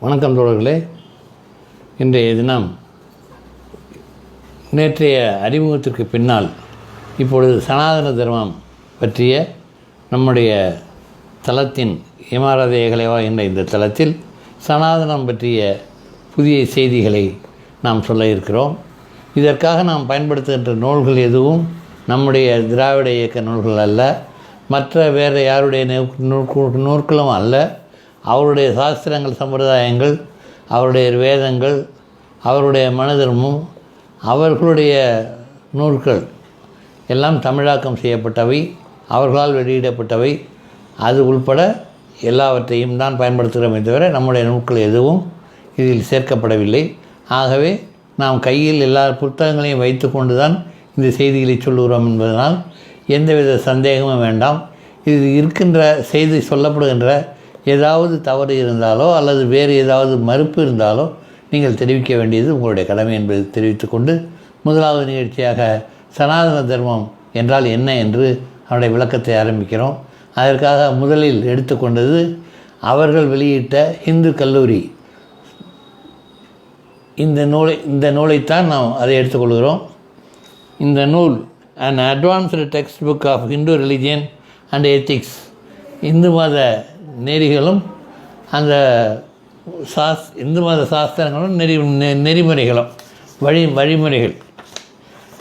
வணக்கம் தோழர்களே. இன்றைய தினம் நேற்றைய அறிமுகத்திற்கு பின்னால் இப்பொழுது சனாதன தர்மம் பற்றிய நம்முடைய தளத்தின் இமாரத ஏகலைவா என்ற இந்த தளத்தில் சனாதனம் பற்றிய புதிய செய்திகளை நாம் சொல்ல இருக்கிறோம். இதற்காக நாம் பயன்படுத்துகின்ற நூல்கள் எதுவும் நம்முடைய திராவிட இயக்க நூல்கள் அல்ல. மற்ற வேறு யாருடைய நூற்களும் அல்ல. அவருடைய சாஸ்திரங்கள் சம்பிரதாயங்கள் அவருடைய வேதங்கள் அவருடைய மனதர்மம் அவர்களுடைய நூல்கள் எல்லாம் தமிழாக்கம் செய்யப்பட்டவை அவர்களால் வெளியிடப்பட்டவை. அது உள்பட எல்லாவற்றையும் தான் பயன்படுத்துகிறோமே தவிர நம்முடைய நூல்கள் எதுவும் இதில் சேர்க்கப்படவில்லை. ஆகவே நாம் கையில் எல்லா புத்தகங்களையும் வைத்துக்கொண்டு தான் இந்த செய்திகளை சொல்லுகிறோம் என்பதனால் எந்தவித சந்தேகமும் வேண்டாம். இது இருக்கின்ற செய்தி சொல்லப்படுகின்ற ஏதாவது தவறு இருந்தாலோ அல்லது வேறு ஏதாவது மறுப்பு இருந்தாலோ நீங்கள் தெரிவிக்க வேண்டியது உங்களுடைய கடமை என்பதை தெரிவித்துக்கொண்டு முதலாவது நிகழ்ச்சியாக சனாதன தர்மம் என்றால் என்ன என்று அவருடைய விளக்கத்தை ஆரம்பிக்கிறோம். அதற்காக முதலில் எடுத்துக்கொண்டது அவர்கள் வெளியிட்ட இந்து கல்லூரி. இந்த நூலை இந்த நூலைத்தான் நாம் அதை எடுத்துக்கொள்கிறோம் இந்த நூல் and advanced text book of Hindu religion and ethics Hindu மத நெறிகளும் அந்த சாஸ் இந்து மத சாஸ்திரங்களும் நெறி நெ- நெறிமுறைகளும் வழி வழிமுறைகள்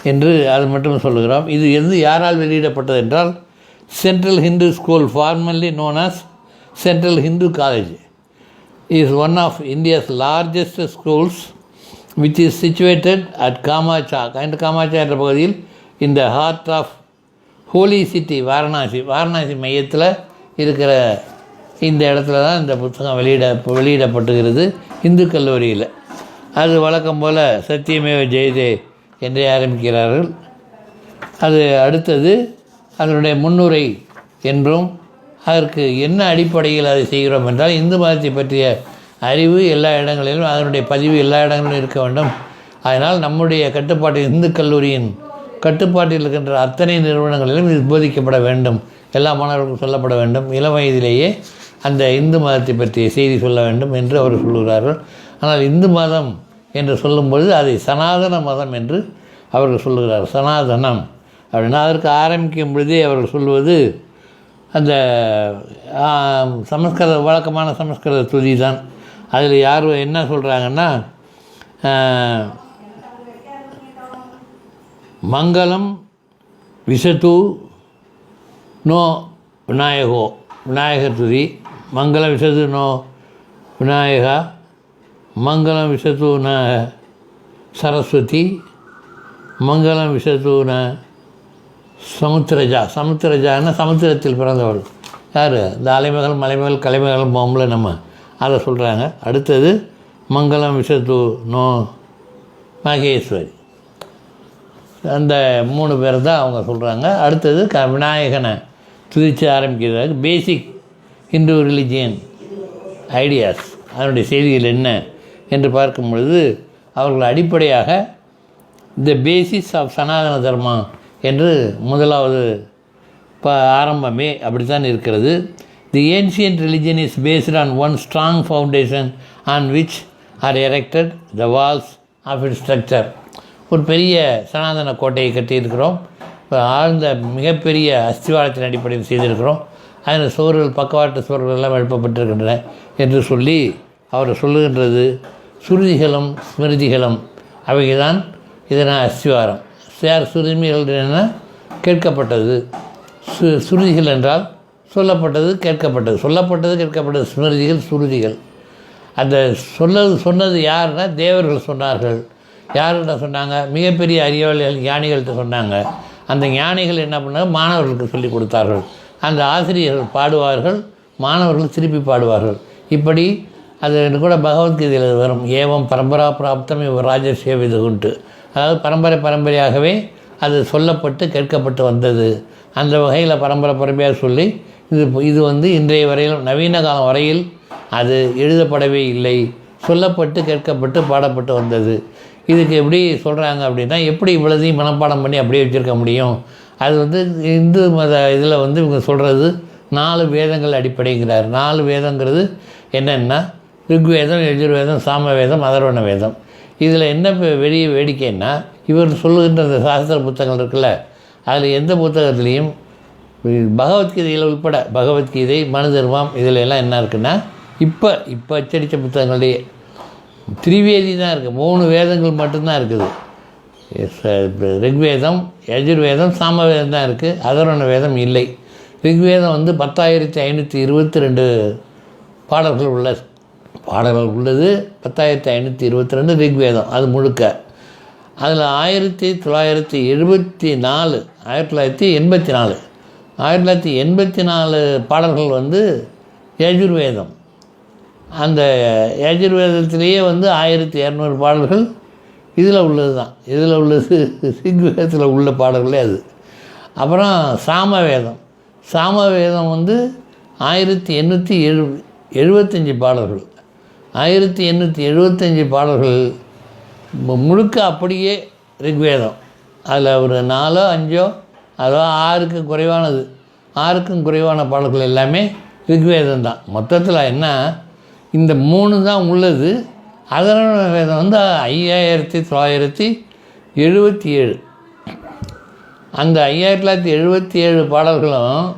என்று அது மட்டும் சொல்லுகிறோம். இது எது யாரால் வெளியிடப்பட்டது என்றால் central Hindu school formerly known as central Hindu college is one of India's largest schools which is situated at Kamachha and Kamachha என்ற பகுதியில் இந்த heart of holy city Varanasi Varanasi மையத்தில் இருக்கிற இந்த இடத்துல தான் இந்த புத்தகம் வெளியிட வெளியிடப்பட்டுகிறது இந்து கல்லூரியில். அது வழக்கம் போல் சத்தியமேவ ஜெயதே என்றே ஆரம்பிக்கிறார்கள். அது அடுத்தது அதனுடைய முன்னுரை என்றும் அதற்கு என்ன அடிப்படையில் அதை செய்கிறோம் என்றால் இந்து மதத்தை பற்றிய அறிவு எல்லா இடங்களிலும் அதனுடைய பதிவு எல்லா இடங்களிலும் இருக்க வேண்டும். அதனால் நம்முடைய கட்டுப்பாட்டில் இந்து கல்லூரியின் கட்டுப்பாட்டில் இருக்கின்ற அத்தனை நிறுவனங்களிலும் இது போதிக்கப்பட வேண்டும். எல்லா மாணவர்களுக்கும் சொல்லப்பட வேண்டும். இளம் வயதிலேயே அந்த இந்து மதத்தை பற்றிய செய்தி சொல்ல வேண்டும் என்று அவர் சொல்லுகிறார்கள். ஆனால் இந்து மதம் என்று சொல்லும்பொழுது அதை சனாதன மதம் என்று அவர்கள் சொல்லுகிறார் சனாதனம் அப்படின்னா அதற்கு ஆரம்பிக்கும் பொழுதே அவர்கள் சொல்வது அந்த சமஸ்கிருத வழக்கமான சமஸ்கிருத துதி தான். அதில் யார் என்ன சொல்கிறாங்கன்னா மங்களம் விசத்து நோ விநாயகோ விநாயகர் துதி மங்கள விசது நோ விநாயகா மங்களம் விசத்து ந சரஸ்வதி மங்களம் விசத்து ந சமுத்திரஜா சமுத்திரஜான்னா சமுத்திரத்தில் பிறந்தவள். யார்? இந்த அலைமகள் மலைமகள் கலைமகள் போகும்ல நம்ம. அதை சொல்கிறாங்க அடுத்தது மங்களம் விசத்து நோ மகேஸ்வரி. அந்த மூணு பேர் தான் அவங்க சொல்கிறாங்க அடுத்தது க விநாயகனை துதிச்சு ஆரம்பிக்கிறதுக்கு பேசிக் ஹிந்து ரிலிஜியன் ஐடியாஸ் அதனுடைய செய்திகள் என்ன என்று பார்க்கும் பொழுது அவர்கள் அடிப்படையாக த பேசிஸ் ஆஃப் சனாதன தர்மா என்று முதலாவது இப்போ ஆரம்பமே அப்படித்தான் இருக்கிறது. The ancient religion is based on one strong foundation on which are erected the walls of it structure ஒரு பெரிய சனாதன கோட்டையை கட்டியிருக்கிறோம். ஆழ்ந்த மிகப்பெரிய அஸ்திவாரத்தின் அடிப்படையில் செய்திருக்கிறோம். அதில் சுவர்கள் பக்கவாட்டு சுவர்கள் எல்லாம் எழுப்பப்பட்டிருக்கின்றன என்று சொல்லி அவர் சொல்லுகின்றது. சுருதிகளும் ஸ்மிருதிகளும் அவைதான் இதனால் அஸ்திவாரம். சேர் சுருதிகள் என்ன? கேட்கப்பட்டது. சு சுருதிகள் என்றால் சொல்லப்பட்டது கேட்கப்பட்டது. சொல்லப்பட்டது கேட்கப்பட்டது. ஸ்மிருதிகள் சுருதிகள். அந்த சொல்லது சொன்னது யாருன்னா தேவர்கள் சொன்னார்கள். யார்கிட்ட சொன்னாங்க? மிகப்பெரிய அறிவாளிகள் ஞானிகள்கிட்ட சொன்னாங்க. அந்த ஞானிகள் என்ன பண்ணாங்க? மாணவர்களுக்கு சொல்லி கொடுத்தார்கள். அந்த ஆசிரியர்கள் பாடுவார்கள் மாணவர்கள் திருப்பி பாடுவார்கள். இப்படி அது கூட பகவத்கீதையில் வரும். ஏவம் பரம்பரா பிராப்தம் இவர் ராஜசேவ இது உண்டு. அதாவது பரம்பரை பரம்பரையாகவே அது சொல்லப்பட்டு கேட்கப்பட்டு வந்தது. அந்த வகையில் பரம்பரை பரம்பரையாக சொல்லி இது இது வந்து இன்றைய வரையிலும் நவீன காலம் வரையில் அது எழுதப்படவே இல்லை. சொல்லப்பட்டு கேட்கப்பட்டு பாடப்பட்டு வந்தது. இதுக்கு எப்படி சொல்கிறாங்க அப்படின்னா எப்படி இவ்வளோதையும் மனப்பாடம் பண்ணி அப்படியே வச்சுருக்க முடியும்? அது வந்து இந்து மத இதில் வந்து இவங்க சொல்கிறது நாலு வேதங்கள் அடிப்படைங்கிறார். நாலு வேதங்கிறது என்னென்னா ரிக்வேதம் யஜுர்வேதம் சாமவேதம் அதர்வண வேதம் இதில் என்ன பெ- வேடிக்கைன்னா இவர் சொல்லுகின்ற அந்த சாஸ்திர புத்தகங்கள் இருக்குல்ல அதில் எந்த புத்தகத்துலேயும் பகவத்கீதையில் உட்பட பகவத்கீதை மனு தர்மம் இதில் எல்லாம் என்ன இருக்குன்னா இப்போ இப்போ அச்சடித்த புத்தகங்கள்லேயே திரிவேதி தான் இருக்குது மூணு வேதங்கள் மட்டும்தான் இருக்குது. ரிக்வேதம் யஜுர்வேதம் சாமவேதம் தான் இருக்குது அதர்வண வேதம் இல்லை. ரிக்வேதம் வந்து பத்தாயிரத்தி ஐநூற்றி இருபத்தி ரெண்டு பாடல்கள் உள்ள பாடல்கள் உள்ளது. பத்தாயிரத்தி ஐநூற்றி இருபத்தி ரெண்டு ரிக்வேதம் அது முழுக்க. அதில் ஆயிரத்தி தொள்ளாயிரத்தி எழுபத்தி நாலு ஆயிரத்தி தொள்ளாயிரத்தி எண்பத்தி நாலு. ஆயிரத்தி தொள்ளாயிரத்தி எண்பத்தி நாலு பாடல்கள் வந்து யஜுர்வேதம். அந்த யஜுர்வேதத்திலேயே வந்து ஆயிரத்தி இரநூறு பாடல்கள் இதில் உள்ளது தான். இதில் உள்ளது ரிக்வேதத்தில் உள்ள பாடல்களே அது. அப்புறம் சாமவேதம். சாமவேதம் வந்து ஆயிரத்தி எண்ணூற்றி எழு எழுபத்தஞ்சி பாடல்கள். ஆயிரத்தி எண்ணூற்றி எழுபத்தஞ்சி பாடல்கள் முழுக்க அப்படியே ரிக்வேதம். அதில் ஒரு நாலோ அஞ்சோ அதோ ஆறுக்கும் குறைவானது. ஆறுக்கும் குறைவான பாடல்கள் எல்லாமே ரிக்வேதம் தான். மொத்தத்தில் என்ன இந்த மூணு தான் உள்ளது. அதர்வண வேதம் வந்து ஐயாயிரத்தி தொள்ளாயிரத்தி எழுபத்தி ஏழு. அந்த ஐயாயிரத்தி தொள்ளாயிரத்தி எழுபத்தி ஏழு பாடல்களும்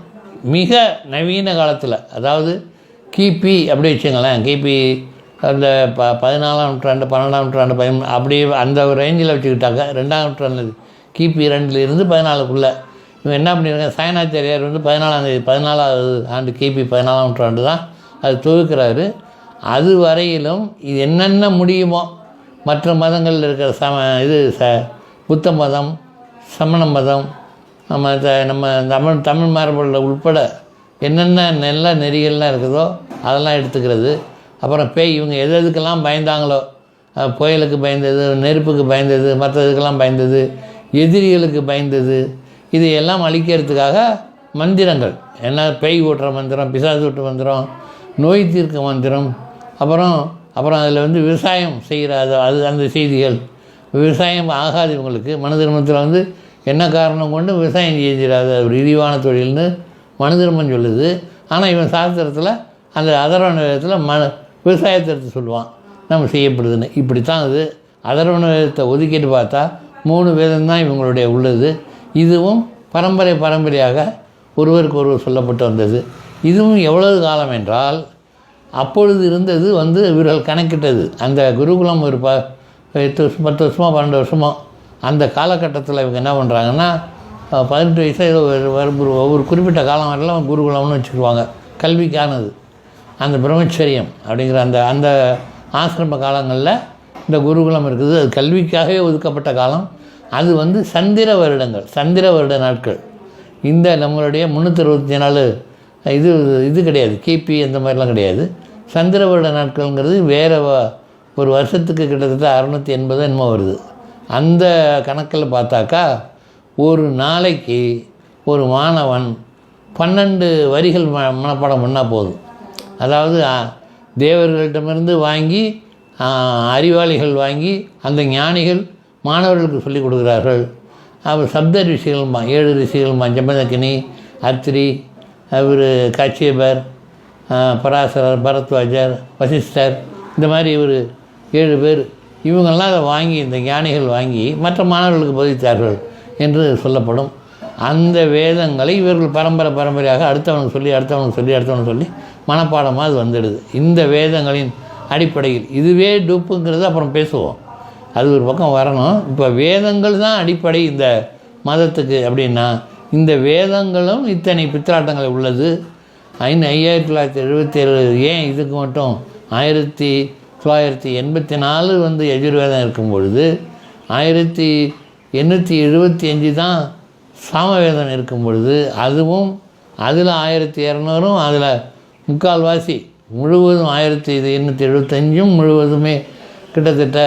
மிக நவீன காலத்தில் அதாவது கிபி அப்படி வச்சுங்களேன் கிபி அந்த ப பதினாலாம் நூற்றாண்டு பன்னெண்டாம் நூற்றாண்டு பதிமூணு அப்படி அந்த ஒரு ரேஞ்சில் வச்சுக்கிட்டாங்க ரெண்டாம் நூற்றாண்டு கிபி ரெண்டுலேருந்து பதினாலுக்குள்ளே. இவன் என்ன பண்ணியிருக்காங்க சாயனாச்சாரியார் வந்து பதினாலாம் தேதி பதினாலாவது ஆண்டு கிபி பதினாலாம் நூற்றாண்டு தான் அது தொகுக்கிறாரு. அது வரையிலும் இது என்னென்ன முடியுமோ மற்ற மதங்களில் இருக்கிற சம இது ச புத்த மதம் சமண மதம் நம்ம த- நம்ம தமிழ் தமிழ் மரபுகளில் உட்பட என்னென்ன நல்ல நெறிகள்லாம் இருக்குதோ அதெல்லாம் எடுத்துக்கிறது. அப்புறம் பேய் இவங்க எது எதுக்கெல்லாம் பயந்தாங்களோ புயலுக்கு பயந்தது நெருப்புக்கு பயந்தது மற்றதுக்கெல்லாம் பயந்தது எதிரிகளுக்கு பயந்தது இது எல்லாம் அழிக்கிறதுக்காக மந்திரங்கள். என்ன பேய் ஓட்டுற மந்திரம் பிசாசு ஓட்டுற மந்திரம் நோய் தீர்க்க மந்திரம் அப்புறம் அப்புறம் அதில் வந்து விவசாயம் செய்கிற அது அது அந்த செய்திகள். விவசாயம் ஆகாது இவங்களுக்கு. மனு தர்மத்தில் வந்து என்ன காரணம் கொண்டு விவசாயம் செய்திடாது அது ஒரு இழிவான தொழில்னு மனு தர்மம் சொல்லுது. ஆனால் இவன் சாஸ்திரத்தில் அந்த அதரவண நேரத்தில் மன விவசாயத்தை எடுத்து சொல்லுவான். நம்ம செய்யப்படுதுன்னு. இப்படி தான் அது. அதர்வண வேதத்தை ஒதுக்கிட்டு பார்த்தா மூணு வேதம் தான் இவங்களுடைய உள்ளது. இதுவும் பரம்பரை பரம்பரையாக ஒருவருக்கு ஒருவர் சொல்லப்பட்டு வந்தது. இதுவும் எவ்வளவு காலம் என்றால் அப்பொழுது இருந்தது வந்து இவர்கள் கணக்கிட்டது. அந்த குருகுலம் ஒரு ப எட்டு வருஷம் பத்து வருஷமோ பன்னெண்டு வருஷமோ அந்த காலகட்டத்தில் இவங்க என்ன பண்ணுறாங்கன்னா பதினெட்டு வயசாக ஏதோ ஒரு ஒரு ஒவ்வொரு குறிப்பிட்ட காலம் வரலாம் குருகுலம்னு வச்சுக்குவாங்க கல்விக்கானது. அந்த பிரம்மச்சரியம் அப்படிங்கிற அந்த அந்த ஆசிரம காலங்களில் இந்த குருகுலம் இருக்குது. அது கல்விக்காகவே ஒதுக்கப்பட்ட காலம். அது வந்து சந்திர வருடங்கள் சந்திர வருட நாட்கள். இந்த நம்மளுடைய முந்நூற்றி அறுபத்தி நாலு இது இது கிடையாது. கிபி அந்த மாதிரிலாம் கிடையாது. சந்திர வருட நாட்கள்ங்கிறது வேறு ஒரு வருஷத்துக்கு கிட்டத்தட்ட அறநூற்றி எண்பது என்னமோ வருது. அந்த கணக்கில் பார்த்தாக்கா ஒரு நாளைக்கு ஒரு மாணவன் பன்னெண்டு வரிகள் ம மனப்பாடம் பண்ணால் போதும். அதாவது தேவர்களிடமிருந்து வாங்கி அறிவாளிகள் வாங்கி அந்த ஞானிகள் மாணவர்களுக்கு சொல்லிக் கொடுக்குறார்கள். அவர் சப்த ரிஷிகள் ஏழு ரிஷிகள் ஜம்பதக்கினி அத்திரி அவர் கச்சியபர் பராசரர் பரத்வாஜர் வசிஷ்டர் இந்த மாதிரி இவர் ஏழு பேர் இவங்கெல்லாம் அதை வாங்கி இந்த ஞானிகள் வாங்கி மற்ற மாணவர்களுக்கு போதித்தார்கள் என்று சொல்லப்படும். அந்த வேதங்களை இவர்கள் பரம்பரை பரம்பரையாக அடுத்தவனுக்கு சொல்லி அடுத்தவனுக்கு சொல்லி அடுத்தவனுக்கு சொல்லி மனப்பாடமாக அது வந்துடுது. இந்த வேதங்களின் அடிப்படையில் இதுவே டூப்புங்கிறது அப்புறம் பேசுவோம். அது ஒரு பக்கம் வரணும். இப்போ வேதங்கள் தான் அடிப்படை இந்த மதத்துக்கு அப்படின்னா இந்த வேதங்களும் இத்தனை பித்திராட்டங்கள் உள்ளது. ஐந்து ஐயாயிரத்தி தொள்ளாயிரத்தி எழுபத்தி ஏழு ஏன் இதுக்கு மட்டும்? ஆயிரத்தி தொள்ளாயிரத்தி எண்பத்தி நாலு வந்து எஜுர்வேதம் இருக்கும் பொழுது ஆயிரத்தி எண்ணூற்றி எழுபத்தி அஞ்சு தான் சாமவேதம் இருக்கும் பொழுது அதுவும் அதில் ஆயிரத்தி இரநூறும் அதில் முக்கால்வாசி முழுவதும் ஆயிரத்தி இது எண்ணூற்றி எழுபத்தஞ்சும் முழுவதுமே கிட்டத்தட்ட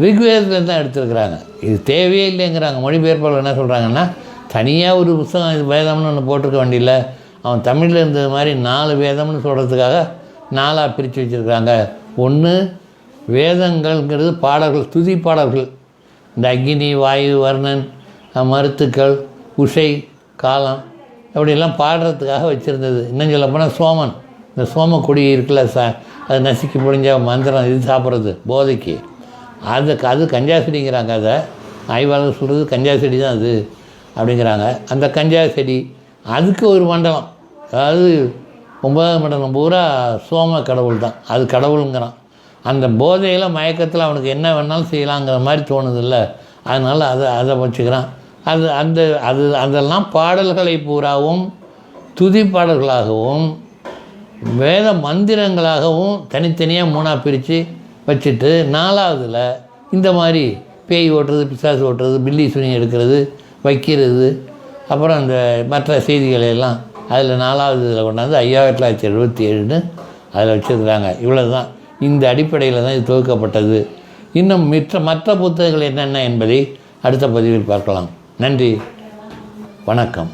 ரிக்வேதத்தில் தான் எடுத்திருக்கிறாங்க. இது தேவையே இல்லைங்கிறாங்க. மொழிபெயர்ப்பாளர் என்ன சொல்கிறாங்கன்னா தனியாக ஒரு புத்தகம் இது வேதம்னு ஒன்று போட்டிருக்க வேண்டியில்ல. அவன் தமிழில் இருந்தது மாதிரி நாலு வேதம்னு சொல்கிறதுக்காக நாலாக பிரித்து வச்சுருக்காங்க. ஒன்று வேதங்கள்ங்கிறது பாடல்கள் துதி பாடல்கள். இந்த அக்னி வாயு வர்ணன் மருத்துக்கள் உஷை காலம் அப்படியெல்லாம் பாடுறதுக்காக வச்சுருந்தது. இன்னும் சொல்லப்போனால் சோமன். இந்த சோம கொடி இருக்குல்ல ச அது நசுக்கி முடிஞ்ச மந்திரம் இது சாப்பிட்றது போதைக்கு. அது அது கஞ்சா செடிங்கிறாங்க அதை. ஆய்வாளர் சொல்கிறது கஞ்சா செடி தான் அது. அப்படிங்கிறாங்க. அந்த கஞ்சா செடி அதுக்கு ஒரு மண்டலம் அதாவது ஒன்பதாம் மண்டலம் பூரா சோம கடவுள் தான். அது கடவுளுங்கிறான். அந்த போதையில் மயக்கத்தில் அவனுக்கு என்ன வேணாலும் செய்யலாங்கிற மாதிரி தோணுதில்ல. அதனால் அதை அதை வச்சுக்கிறான். அது அந்த அது அதெல்லாம் பாடல்களை பூராவும் துதி பாடல்களாகவும் வேத மந்திரங்களாகவும் தனித்தனியாக மூணாக பிரித்து வச்சுட்டு நாலாவதில் இந்த மாதிரி பேய் ஓட்டுறது பிசாசு ஓட்டுறது பில்லி சுனி எடுக்கிறது வைக்கிறது. அப்புறம் அந்த மற்ற செய்திகளை எல்லாம் அதில் நாலாவது இதில் கொண்டாந்து ஐயாயிரத்தி தொள்ளாயிரத்தி எழுபத்தி ஏழுன்னு அதில் வச்சுருக்குறாங்க. இவ்வளோ தான் இந்த அடிப்படையில் தான் இது தொகுக்கப்பட்டது. இன்னும் மற்ற மற்ற புத்தகங்கள் என்னென்ன என்பதை அடுத்த பதிவில் பார்க்கலாம். நன்றி. வணக்கம்.